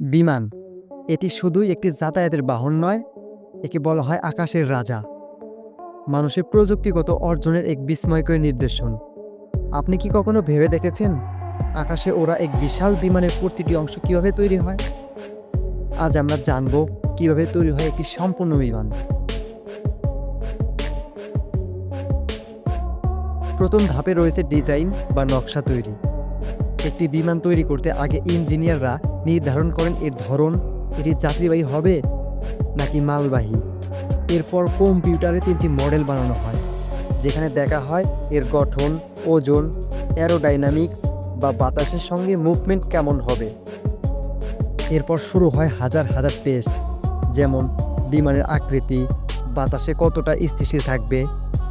বিমান। এটি শুধুই একটি যাতায়াতের বাহন নয়, একে বলা হয় আকাশের রাজা। মানুষের প্রযুক্তিগত অর্জনের এক বিস্ময়কর নির্দেশন আপনি কি কখনো ভেবে দেখেছেন, আকাশে ওরা এক বিশাল বিমানের প্রতিটি অংশ কীভাবে তৈরি হয়? আজ আমরা জানব কীভাবে তৈরি হয় একটি সম্পূর্ণ বিমান। প্রথম ধাপে রয়েছে ডিজাইন বা নকশা তৈরি। একটি বিমান তৈরি করতে আগে ইঞ্জিনিয়াররা নির্ধারণ করেন এর ধরন, এটি যাত্রীবাহী হবে নাকি মালবাহী। এরপর কম্পিউটারে তিনটি মডেল বানানো হয়, যেখানে দেখা হয় এর গঠন, ওজন অ্যারোডাইনামিক্স বা বাতাসের সঙ্গে মুভমেন্ট কেমন হবে। এরপর শুরু হয় হাজার হাজার টেস্ট যেমন বিমানের আকৃতি, বাতাসে কতটা স্থিতিশীল থাকবে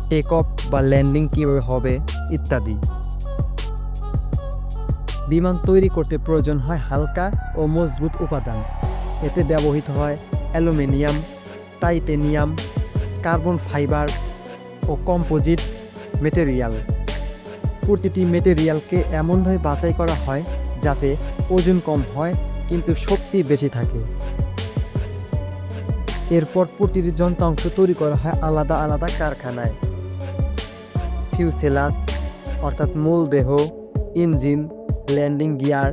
টেক অফ বা ল্যান্ডিং কীভাবে হবে, ইত্যাদি। বিমান তৈরি করতে প্রয়োজন হয় হালকা ও মজবুত উপাদান। এতে ব্যবহৃত হয় অ্যালুমিনিয়াম, টাইটেনিয়াম, কার্বন ফাইবার ও কম্পোজিট মেটেরিয়াল। প্রতিটি মেটেরিয়ালকে এমনভাবে বাছাই করা হয় যাতে ওজন কম হয় কিন্তু শক্তি বেশি থাকে। এরপর প্রতিটি যন্ত্রাংশ তৈরি করা হয় আলাদা আলাদা কারখানায়। ফিউসেলাস, অর্থাৎ মূল দেহ, ইঞ্জিন ল্যান্ডিং গিয়ার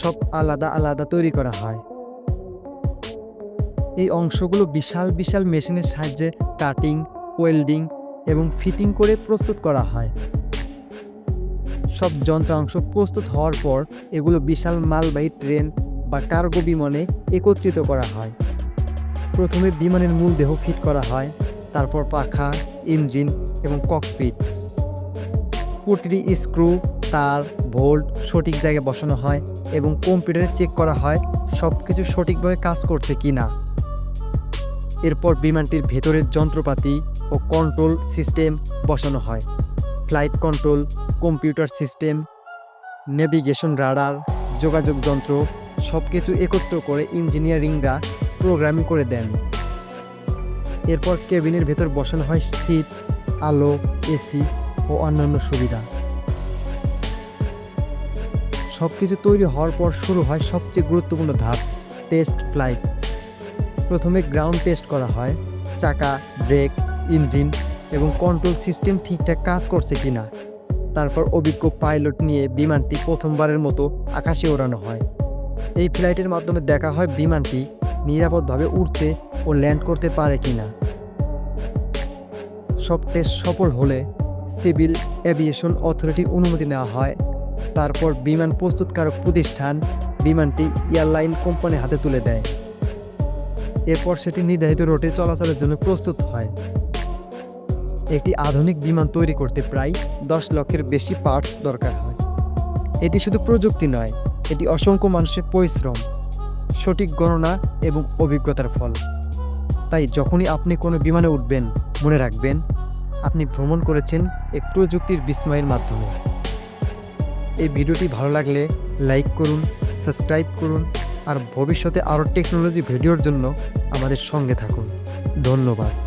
সব আলাদা আলাদা তৈরি করা হয়। এই অংশগুলো বিশাল বিশাল মেশিনের সাহায্যে কাটিং ওয়েল্ডিং এবং ফিটিং করে প্রস্তুত করা হয়। সব যন্ত্রাংশ প্রস্তুত হওয়ার পর এগুলো বিশাল মালবাহী ট্রেন বা কার্গো বিমানে একত্রিত করা হয়। প্রথমে বিমানের মূল দেহ ফিট করা হয়, তারপর পাখা, ইঞ্জিন এবং ককপিট প্রতিটি স্ক্রু তার ভোল্ট সঠিক জায়গায় বসানো হয় এবং কম্পিউটারে চেক করা হয় সব কিছু সঠিকভাবে কাজ করছে কি না এরপর বিমানটির ভেতরের যন্ত্রপাতি ও কন্ট্রোল সিস্টেম বসানো হয়। Flight control, computer system, navigation radar, যোগাযোগ যন্ত্র সব কিছু একত্র করে ইঞ্জিনিয়ারিংরা প্রোগ্রামিং করে দেন। এরপর কেবিনের ভেতর বসানো হয় সিট, আলো, এসি ও অন্যান্য সুবিধা। সব কিছু তৈরি হওয়ার পর শুরু হয় সবচেয়ে গুরুত্বপূর্ণ ধাপ টেস্ট ফ্লাইট প্রথমে গ্রাউন্ড টেস্ট করা হয়, চাকা ব্রেক ইঞ্জিন এবং কন্ট্রোল সিস্টেম ঠিকঠাক কাজ করছে কি না তারপর অভিজ্ঞ পাইলট নিয়ে বিমানটি প্রথমবারের মতো আকাশে ওড়ানো হয়। এই ফ্লাইটের মাধ্যমে দেখা হয় বিমানটি নিরাপদভাবে উঠতে ও ল্যান্ড করতে পারে কি না সব টেস্ট সফল হলে সিভিল এভিয়েশন অথরিটির অনুমতি নেওয়া হয়। তারপর বিমান প্রস্তুতকারক প্রতিষ্ঠান বিমানটি এয়ারলাইন কোম্পানির হাতে তুলে দেয়। এরপর সেটি নির্ধারিত রোটে চলাচলের জন্য প্রস্তুত হয়। একটি আধুনিক বিমান তৈরি করতে প্রায় দশ লক্ষের বেশি পার্টস দরকার হয়। এটি শুধু প্রযুক্তি নয়, এটি অসংখ্য মানুষের পরিশ্রম, সঠিক গণনা এবং অভিজ্ঞতার ফল। তাই যখনই আপনি কোনো বিমানে উঠবেন, মনে রাখবেন, আপনি ভ্রমণ করেছেন এক প্রযুক্তির বিস্ময়ের মাধ্যমে। এই ভিডিওটি ভালো লাগলে লাইক করুন, সাবস্ক্রাইব করুন আর ভবিষ্যতে আরও টেকনোলজি ভিডিওর জন্য আমাদের সঙ্গে থাকুন। ধন্যবাদ।